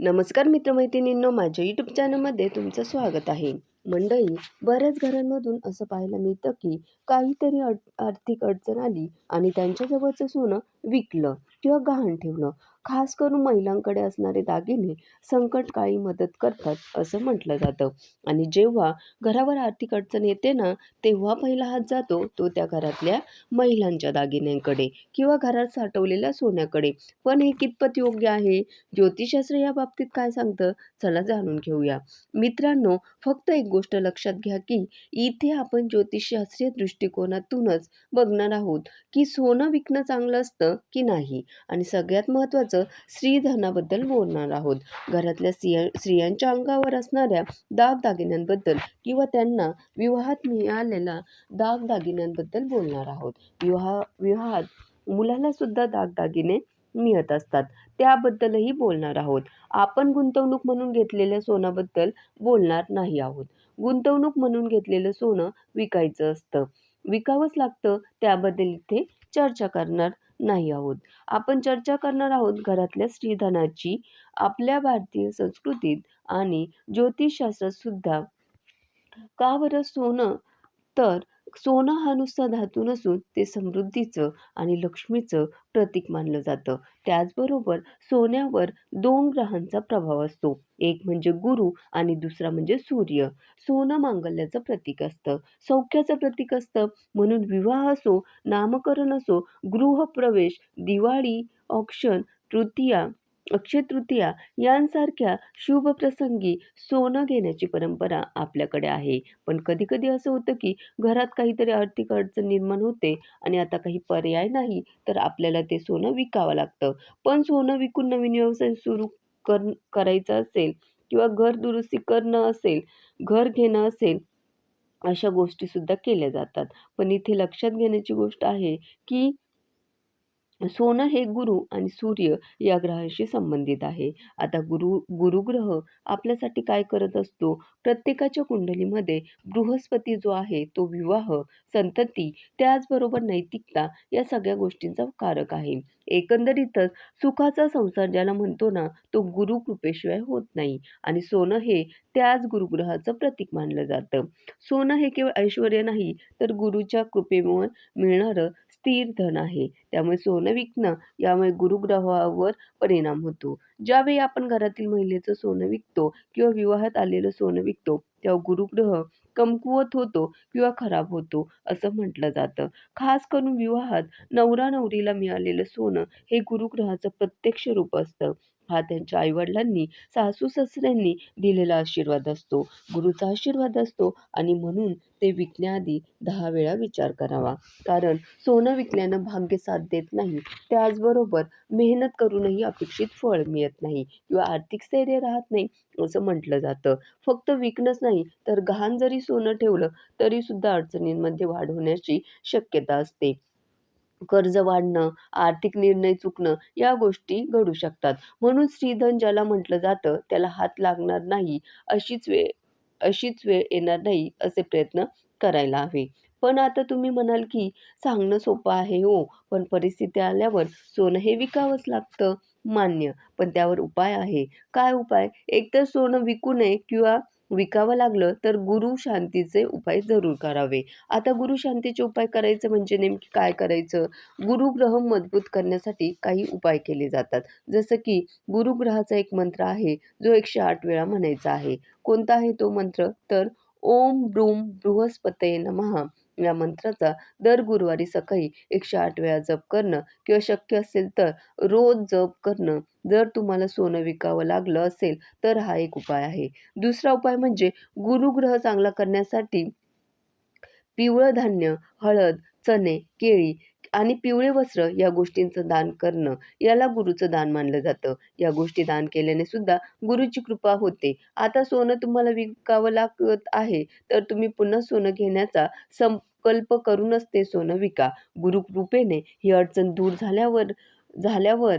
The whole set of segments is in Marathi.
नमस्कार मित्रमैत्रिणींनो माझ्या यूट्यूब चॅनलमध्ये तुमचं स्वागत आहे. मंडळी बऱ्याच घरांमधून असं पाहायला मिळतं की काहीतरी अड आर्थिक अडचण आली आणि त्यांच्याजवळचं सोनं विकलं किंवा गहाण ठेवलं खास करून महिलांकडे असणारे दागिने संकटकाळी मदत करतात असं म्हटलं जातं. आणि जेव्हा घरावर आर्थिक अडचण येते ना तेव्हा पहिला हात जातो तो त्या घरातल्या महिलांच्या दागिन्यांकडे किंवा घरात साठवलेल्या सोन्याकडे. पण हे कितपत योग्य आहे? ज्योतिषशास्त्र या बाबतीत काय सांगतं? चला जाणून घेऊया. मित्रांनो फक्त एक गोष्ट लक्षात घ्या की इथे आपण ज्योतिषशास्त्रीय दृष्टिकोनातूनच बघणार आहोत की सोनं विकणं चांगलं असतं की नाही? आणि सगळ्यात महत्त्वाचं स्त्रीधनाबद्दल बोलणार आहोत. घरातल्या स्त्रिया स्त्रियांच्या अंगावर असणाऱ्या दागदागिन्यांबद्दल किंवा त्यांना विवाहात मिळालेल्या दागदागिन्यांबद्दल बोलणार आहोत. विवाह विवाहात मुलालासुद्धा दागदागिने मिळत असतात. त्याबद्दलही बोलणार आहोत. आपण गुंतवणूक म्हणून घेतलेल्या सोन्याबद्दल बोलणार नाही आहोत. गुंतवणूक म्हणून घेतलेलं सोनं विकायचं असतं. विकावंच लागतं. त्याबद्दल इथे चर्चा करणार नाही आहोत. आपण चर्चा करणार आहोत घरातल्या स्त्रीधनाची आपल्या भारतीय संस्कृतीत आणि ज्योतिषशास्त्रात सुद्धा. का बरं सोनं? तर सोनं हा नुसता धातू नसून ते समृद्धीचं आणि लक्ष्मीचं प्रतीक मानलं जातं. त्याचबरोबर सोन्यावर दोन ग्रहांचा प्रभाव असतो. एक म्हणजे गुरु आणि दुसरा म्हणजे सूर्य. सोनं मांगल्याचं प्रतीक असतं. सौख्याचं प्रतीक असतं. म्हणून विवाह असो नामकरण असो गृहप्रवेश दिवाळी ऑक्शन तृतीया अक्षय तृतीया यांसारख्या शुभ प्रसंगी सोनं घेण्याची परंपरा आपल्याकडे आहे. पण कधीकधी असं होतं की घरात काहीतरी आर्थिक अडचण निर्माण होते आणि आता काही पर्याय नाही तर आपल्याला ते सोनं विकावं लागतं. पण सोनं विकून नवीन व्यवसाय सुरू कर करायचा असेल किंवा घर दुरुस्ती करणं असेल घर घेणं असेल अशा गोष्टीसुद्धा केल्या जातात. पण इथे लक्षात घेण्याची गोष्ट आहे की सोनं हे गुरु आणि सूर्य या ग्रहाशी संबंधित आहे. आता गुरु गुरुग्रह आपल्यासाठी काय करत असतो? प्रत्येकाच्या कुंडलीमध्ये बृहस्पती जो आहे तो विवाह संतती त्याचबरोबर नैतिकता या सगळ्या गोष्टींचा कारक आहे. एकंदरीतच सुखाचा संसार ज्याला म्हणतो ना तो गुरु कृपेशिवाय होत नाही आणि सोनं हे त्याच गुरुग्रहाचं प्रतीक मानलं जातं. सोनं हे केवळ ऐश्वर नाही तर गुरुच्या कृपेमुळे मिळणारं स्थिर धन आहे. त्यामुळे सोनं विकणं यामुळे गुरुग्रहावर परिणाम होतो. ज्यावेळी आपण घरातील महिलेचं सोनं विकतो किंवा विवाहात आलेलं सोनं विकतो तेव्हा गुरुग्रह कमकुवत होतो किंवा खराब होतो असं म्हटलं जातं. खास करून विवाहात नवरा नवरीला मिळालेलं सोनं हे गुरुग्रहाचं प्रत्यक्ष रूप असतं. हा त्यांच्या आईवडिलांनी सासू सासऱ्यांनी दिलेला आशीर्वाद असतो. गुरुचा आशीर्वाद असतो आणि म्हणून ते विकण्याआधी दहा वेळा विचार करावा. कारण सोनं विकल्यानं भाग्य साथ देत नाही. त्याचबरोबर मेहनत करूनही अपेक्षित फळ मिळत नाही किंवा आर्थिक स्थैर्य राहत नाही असं म्हटलं जातं. फक्त विकणंच नाही तर गहाण जरी सोनं ठेवलं तरीसुद्धा अडचणींमध्ये वाढ होण्याची शक्यता असते. कर्ज वाढणं आर्थिक निर्णय चुकणं या गोष्टी घडू शकतात. म्हणून स्त्रीधन ज्याला म्हटलं जातं त्याला हात लागणार नाही अशीच वेळ अशीच वेळ येणार नाही असे प्रयत्न करायला हवे. पण आता तुम्ही म्हणाल की सांगणं सोपं आहे हो पण परिस्थिती आल्यावर सोनं हे विकावंच लागतं. मान्य पण त्यावर उपाय आहे. काय उपाय? एकतर सोनं विकू नये किंवा विकावं लागलं तर गुरु शांतीचे उपाय जरूर करावे. आता गुरु शांतीचे उपाय करायचं म्हणजे नेमकी काय करायचं? गुरुग्रह मजबूत करण्यासाठी काही उपाय केले जातात. जसं की गुरुग्रहाचा एक मंत्र आहे जो एकशे आठ वेळा म्हणायचा आहे. कोणता आहे तो मंत्र? तर ओम ब्रूम बृहस्पतये नमः. या मंत्राचा दर गुरुवारी सकाळी एकशे आठ वेळा जप करणं किंवा शक्य असेल तर रोज जप करणं. जर तुम्हाला सोनं विकावं लागलं असेल तर हा एक उपाय आहे. दुसरा उपाय म्हणजे गुरुग्रह चांगला करण्यासाठी पिवळं धान्य हळद चणे केळी आणि पिवळे वस्त्र या गोष्टींचं दान करणं. याला गुरुचं दान मानलं जातं. या गोष्टी दान केल्याने सुद्धा गुरुची कृपा होते. आता सोनं तुम्हाला विकावं लागत आहे तर तुम्ही पुन्हा सोनं घेण्याचा संकल्प करूनच ते सोनं विका. गुरुकृपेने ही अडचण दूर झाल्यावर झाल्यावर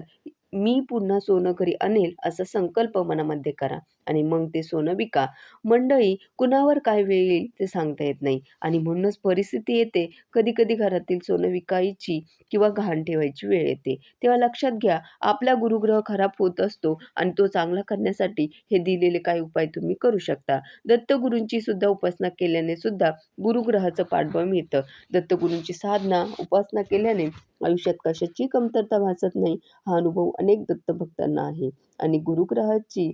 मी पुन्हा सोनं घरी आणेल असा संकल्प मनामध्ये करा आणि मग ते सोनं विका. मंडळी कुणावर काय वेळ येईल ते सांगता येत नाही आणि म्हणूनच परिस्थिती येते. कधी कधी घरातील सोनं विकायची किंवा घाण ठेवायची वेळ येते. तेव्हा लक्षात घ्या आपला गुरुग्रह खराब होत असतो आणि तो चांगला करण्यासाठी हे दिलेले काही उपाय तुम्ही करू शकता. दत्तगुरूंची सुद्धा उपासना केल्याने सुद्धा गुरुग्रहाचं पाठबळ मिळतं. दत्तगुरूंची साधना उपासना केल्याने आयुष्यात कशाची कमतरता भासत नाही हा अनुभव अनेक दत्तभक्तांना आहे. आणि गुरुग्रहाची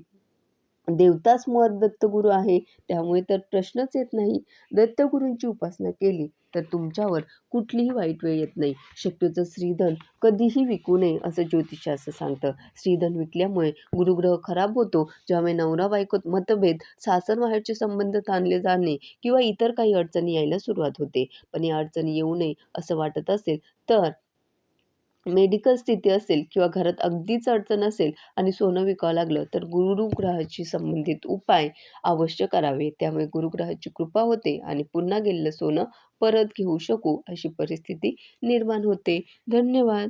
देवताच मुळात दत्तगुरू आहे त्यामुळे तर प्रश्नच येत नाही. दत्तगुरूंची उपासना केली तर तुमच्यावर कुठलीही वाईट वेळ येत नाही. शक्यतो श्रीधन कधीही विकू नये असं ज्योतिषशास्त्र सांगतं. श्रीधन विकल्यामुळे गुरुग्रह खराब होतो ज्यामुळे नवरा बायकोत मतभेद सासर माहेरचे संबंध ताणले जाणे किंवा इतर काही अडचणी यायला सुरुवात होते. पण या अडचणी येऊ नये असं वाटत असेल तर मेडिकल स्थिती असेल किंवा घरात अगदीच अडचण असेल आणि सोनं विकावं लागलं तर गुरुग्रहाशी संबंधित उपाय अवश्य करावे. त्यामुळे गुरुग्रहाची कृपा होते आणि पुन्हा गेलेलं सोनं परत घेऊ शकू अशी परिस्थिती निर्माण होते. धन्यवाद.